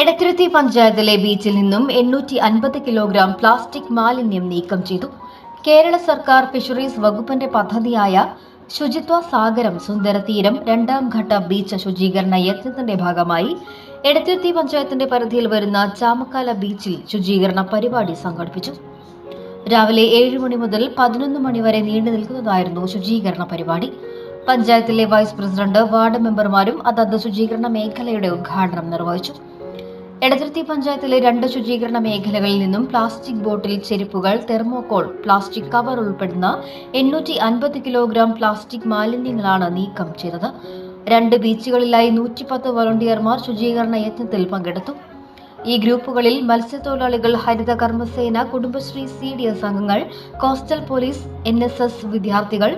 എടത്തിരുത്തി പഞ്ചായത്തിലെ ബീച്ചിൽ നിന്നും എണ്ണൂറ്റി അൻപത് കിലോഗ്രാം പ്ലാസ്റ്റിക് മാലിന്യം നീക്കം ചെയ്തു. കേരള സർക്കാർ ഫിഷറീസ് വകുപ്പിന്റെ പദ്ധതിയായ ശുചിത്വ സാഗരം സുന്ദരതീരം രണ്ടാം ഘട്ട ബീച്ച് ശുചീകരണ യജ്ഞത്തിന്റെ ഭാഗമായി എടത്തിരുത്തി പഞ്ചായത്തിന്റെ പരിധിയിൽ വരുന്ന ചാമക്കാല ബീച്ചിൽ ശുചീകരണ പരിപാടി സംഘടിപ്പിച്ചു. രാവിലെ ഏഴ് മണി മുതൽ പതിനൊന്ന് മണി വരെ നീണ്ടു നിൽക്കുന്നതായിരുന്നു ശുചീകരണ പരിപാടി. പഞ്ചായത്തിലെ വൈസ് പ്രസിഡന്റ് വാർഡ് മെമ്പർമാരും അതത് ശുചീകരണ മേഖലയുടെ ഉദ്ഘാടനം നിർവഹിച്ചു. എടതിർത്തി പഞ്ചായത്തിലെ രണ്ട് ശുചീകരണ മേഖലകളിൽ നിന്നും പ്ലാസ്റ്റിക് ബോട്ടിൽ ചെരുപ്പുകൾ തെർമോകോൾ പ്ലാസ്റ്റിക് കവർ ഉൾപ്പെടുന്ന എണ്ണൂറ്റി അൻപത് കിലോഗ്രാം പ്ലാസ്റ്റിക് മാലിന്യങ്ങളാണ് നീക്കം ചെയ്തത്. രണ്ട് ബീച്ചുകളിലായി നൂറ്റിപ്പത്ത് വോളണ്ടിയർമാർ ശുചീകരണ യജ്ഞത്തിൽ പങ്കെടുത്തു. ഈ ഗ്രൂപ്പുകളിൽ മത്സ്യത്തൊഴിലാളികൾ Haritha Karmasena Kudumbashree C D S അംഗങ്ങൾ coastal police N S S വിദ്യാർത്ഥികൾ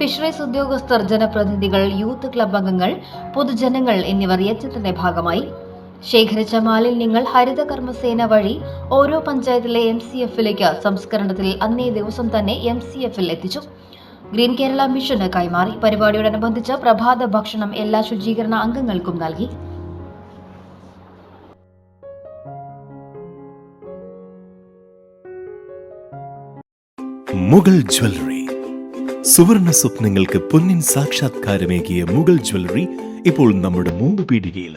ഫിഷറീസ് ഉദ്യോഗസ്ഥർ ജനപ്രതിനിധികൾ യൂത്ത് ക്ലബ് അംഗങ്ങൾ പൊതുജനങ്ങൾ എന്നിവർ യജ്ഞത്തിന്റെ ഭാഗമായി. ശേഖരിച്ച മാലിന്യങ്ങൾ ഹരിത കർമ്മസേന വഴി ഓരോ പഞ്ചായത്തിലെ എം സി എഫിലേക്ക് സംസ്കരണത്തിൽ അന്നേ ദിവസം തന്നെ എം സി എഫിൽ എത്തിച്ചു. ഗ്രീൻ കേരള മിഷന് കൈമാറി. പരിപാടിയോടനുബന്ധിച്ച് പ്രഭാത ഭക്ഷണം എല്ലാ ശുചീകരണ അംഗങ്ങൾക്കും നൽകി. മുഗൾ ജ്വല്ലറി. സുവർണ സ്വപ്നങ്ങൾക്ക് പൊന്നിൻ സാക്ഷാത്കാരമേകിയ മുഗൾ ജ്വല്ലറി ഇപ്പോൾ നമ്മുടെ മൂന്ന് പീടികയിൽ